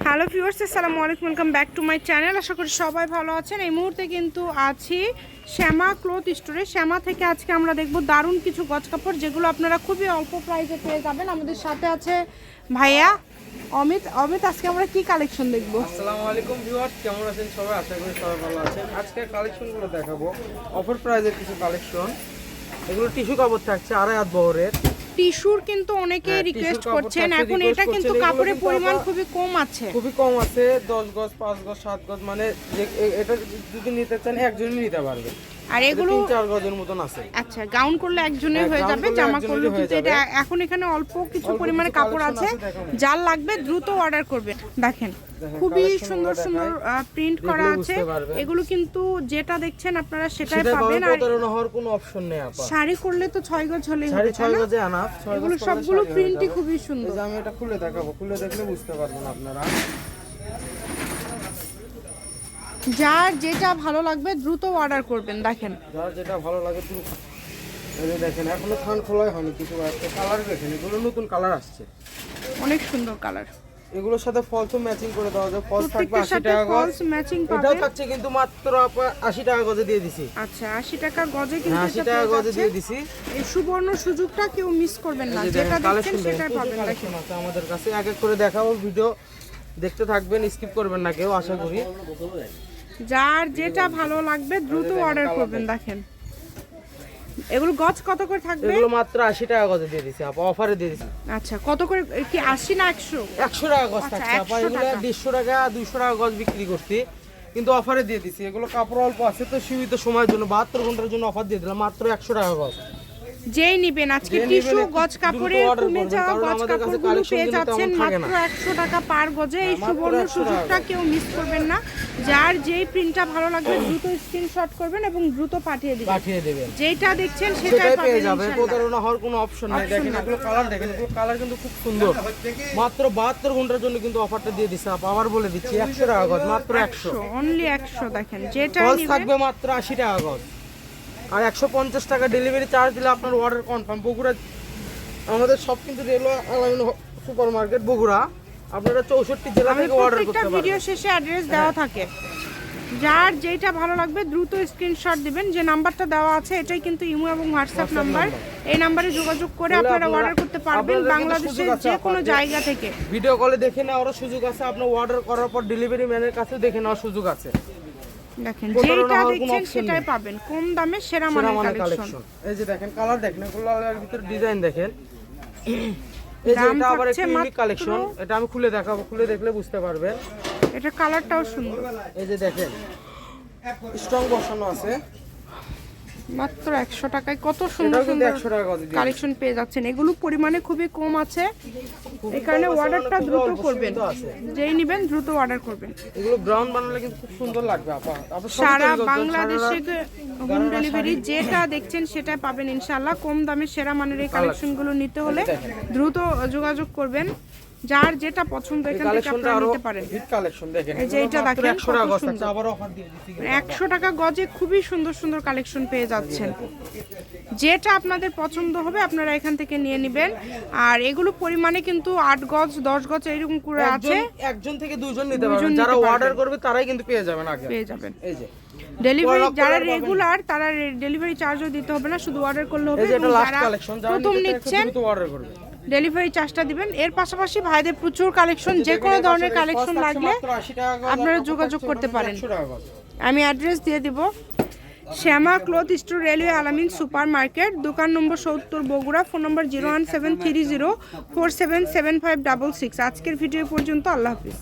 Hello viewers আসসালামু আলাইকুম welcome back to my channel আশা করি সবাই ভালো আছেন। এই মুহূর্তে কিন্তু আছি শ্যামা ক্লথ স্টোরে শ্যামা থেকে আজকে আমরা দেখব দারুণ কিছু গজ কাপড়, যেগুলো আপনারা খুবই অল্প প্রাইসে পেয়ে যাবেন। আমাদের সাথে আছে ভাইয়া অমিত। অমিত, আজকে আমরা কি কালেকশন দেখব? আসসালামু আলাইকুম ভিউয়ার্স কেমন আছেন সবাই? আশা করি সবাই ভালো আছেন। আজকে কালেকশনগুলো দেখাবো। অফার প্রাইজের কিছু কালেকশন এগুলো টিস্যু কাপড় থাকছে, আড়াই হাত বহরের। টিস্যুর কিন্তু অনেকেই হ্যাঁ, রিকোয়েস্ট করছেন। এখন এটা কিন্তু কাপড়ের পরিমাণ খুবই কম আছে। খুবই কম আছে দশ গজ পাঁচ গজ সাত গজ মানে এটা যদি নিতে চান একজনই নিতে পারবে। আর এগুলো চার গজের মতন আছে। আচ্ছা গাউন করলে একজনের হ্যাঁ, হয়ে যাবে জামা করলে কিন্তু এটা এখন এখানে অল্প কিছু পরিমাণে কাপড় আছে যার লাগবে দ্রুত অর্ডার করবেন দেখেন খুবই সুন্দর সুন্দর প্রিন্ট করা আছে। এগুলো কিন্তু যেটা দেখছেন আপনারা সেটাই পাবেন। আর হওয়ার কোনো অপশন নেই আপা। শাড়ি করলে তো ছয় গজ হলেই হবে তাই ছয় না? গজে আনা এগুলো সবগুলো প্রিন্টই খুবই সুন্দর। আমি এটা খুলে দেখাবো খুলে দেখলে বুঝতে পারবেন আপনারা। যার যেটা ভালো লাগবে দ্রুত অর্ডার করবেন দেখেন। যার যেটা ভালো লাগে তুমি দেখেন এখনও থান খোলাই হয়নি কিছু কালার দেখেন এগুলো নতুন কালার আসছে। অনেক সুন্দর কালার এগুলোর সাথে ফলসও ম্যাচিং করে দেওয়া যায় ফলস থাকবে প্রত্যেকটার আশি সাথে টাকা গজ। ফলস ম্যাচিং এটাও থাকছে কিন্তু মাত্র আপা- আশি টাকা গজে দিয়ে দিছি। আচ্ছা আশি টাকা গজে কিন্তু হ্যাঁ আশি এটা টাকা গজে দিয়ে দিছি। এই সুবর্ণ সুযোগটা কেউ মিস করবেন না। যেটা দেখছেন সেটাই পাবেন দেখেন। আমাদের কাছে। এক এক করে দেখাবো ভিডিও দেখতে থাকবেন স্কিপ করবেন না কেউ আশা করি। যার যেটা ভালো লাগবে দ্রুত অর্ডার করবেন দেখেন। এগুলো গজ কত করে থাকবে? এগুলো মাত্র আশি টাকা গজে দিয়ে দিছি আপা অফারে দিয়ে দিছি। আচ্ছা কত করে কি আশি না একশো? একশো টাকা গজ আচ্ছা, থাকছে আপা এগুলো টাকা। দেড়শো টাকা দুইশো টাকা গজ বিক্রি করছি কিন্তু অফারে দিয়ে দিছি। এগুলো কাপড় অল্প আছে তো সীমিত সময়ের জন্য বাহাত্তর ঘণ্টার জন্য অফার দিয়ে দিলাম মাত্র একশো টাকা গজ। যেই নিবেন আজকে টিস্যু গজ কাপড়ের কমে যাওয়া গজ কাপড়গুলো পেয়ে যাচ্ছেন মাত্র একশো টাকা পার গজে এই সুবর্ণ সুযোগটা কেউ মিস করবেন না। যার যেই প্রিন্টটা ভালো লাগবে দ্রুত স্ক্রিনশট করবেন এবং দ্রুত পাঠিয়ে দিবেন। পাঠিয়ে দেবেন। যেটা দেখছেন সেটাই পেয়ে যাবে প্রতারণা হওয়ার কোনো অপশন নেই। দেখেন এগুলো কালার দেখেন এগুলো কালার কিন্তু খুব সুন্দর। মাত্র বাহাত্তর ঘণ্টার জন্য কিন্তু অফারটা দিয়ে দিচ্ছে আবার বলে দিচ্ছি একশো টাকা গজ মাত্র একশো অনলি একশো দেখেন। যেটা নিবেন থাকবে মাত্র আশি টাকা গজ। আর একশো পঞ্চাশ টাকা ডেলিভারি চার্জ দিলে আপনার অর্ডার কনফার্ম বগুড়া আমাদের সব কিন্তু রেলওয়ে সুপার মার্কেট বগুড়া। আপনারা চৌষট্টি জেলা থেকে অর্ডার করতে ভিডিও শেষে অ্যাড্রেস দেওয়া থাকে। যার যেটা ভালো লাগবে দ্রুত স্ক্রিনশট দিবেন। যে নাম্বারটা দেওয়া আছে এটাই কিন্তু ইমো এবং হোয়াটসঅ্যাপ নাম্বার এই নাম্বারে যোগাযোগ করে আপনারা অর্ডার করতে পারবেন বাংলাদেশের যে কোনো জায়গা থেকে। ভিডিও কলে দেখে নেওয়ারও সুযোগ আছে। আপনার অর্ডার করার পর ডেলিভারি ম্যানের কাছে দেখে নেওয়ার সুযোগ আছে। দেখেন যেটা দেখছেন সেটাই পাবেন কম দামে সেরা মানের কালেকশন এই যে দেখেন কালার দেখেন কালারের ভিতর ভিতরে ডিজাইন দেখেন। এই যে এটা আবার একটা ইউনিক কালেকশন এটা আমি খুলে দেখাবো খুলে দেখলে বুঝতে পারবেন। এটা কালারটাও সুন্দর। এই যে দেখেন স্ট্রং বসানো আছে। মাত্র একশো টাকায়। কত সুন্দর সুন্দর কালেকশন পেয়ে যাচ্ছেন। এগুলো পরিমাণে খুবই কম আছে। এই কারণে অর্ডারটা দ্রুত করবেন। যেই নেবেন দ্রুত অর্ডার করবেন। এগুলো ব্রাউন বানালে কিন্তু খুব সুন্দর লাগবে আপা। সারা বাংলাদেশে হোম ডেলিভারি যেটা দেখছেন সেটা পাবেন ইনশাআল্লাহ। কম দামে সেরা মানের এই কালেকশনগুলো নিতে হলে দ্রুত যোগাযোগ করবেন। যার যেটা পছন্দ এখান থেকে আপনারা নিতে পারেন। হিট কালেকশন দেখেন। এই যে এটা দেখেন 100 টাকা গজ থাকছে, আবার অফার দিয়ে দিচ্ছি একশো টাকা গজে খুবই সুন্দর সুন্দর কালেকশন পেয়ে যাচ্ছেন। যেটা আপনাদের পছন্দ হবে আপনারা এখান থেকে নিয়ে নেবেন। আর এগুলো পরিমাণে কিন্তু আট গজ দশ গজ এরকম করে আছে। একজন থেকে দুজন নিতে পারবেন। যারা অর্ডার করবে তারাই কিন্তু পেয়ে যাবেন আগে। পেয়ে যাবেন। এই যে। ডেলিভারি যারা রেগুলার তারা ডেলিভারি চার্জও দিতে হবে না শুধু অর্ডার করলে হবে। এটা লাস্ট যারা প্রথম নিচ্ছেন অর্ডার করবে। ডেলিভারি চার্জটা দিবেন। এর পাশাপাশি ভাইদের প্রচুর কালেকশন যে কোনো ধরনের কালেকশন লাগলে আপনারা যোগাযোগ করতে পারেন। আমি অ্যাড্রেস দিয়ে দিব। Shyama cloth store railway Alamin super market দোকান নম্বর সত্তর Bogura phone number zero one seven three zero four seven seven five double six আজকের ভিডিও পর্যন্ত আল্লাহ হাফিজ।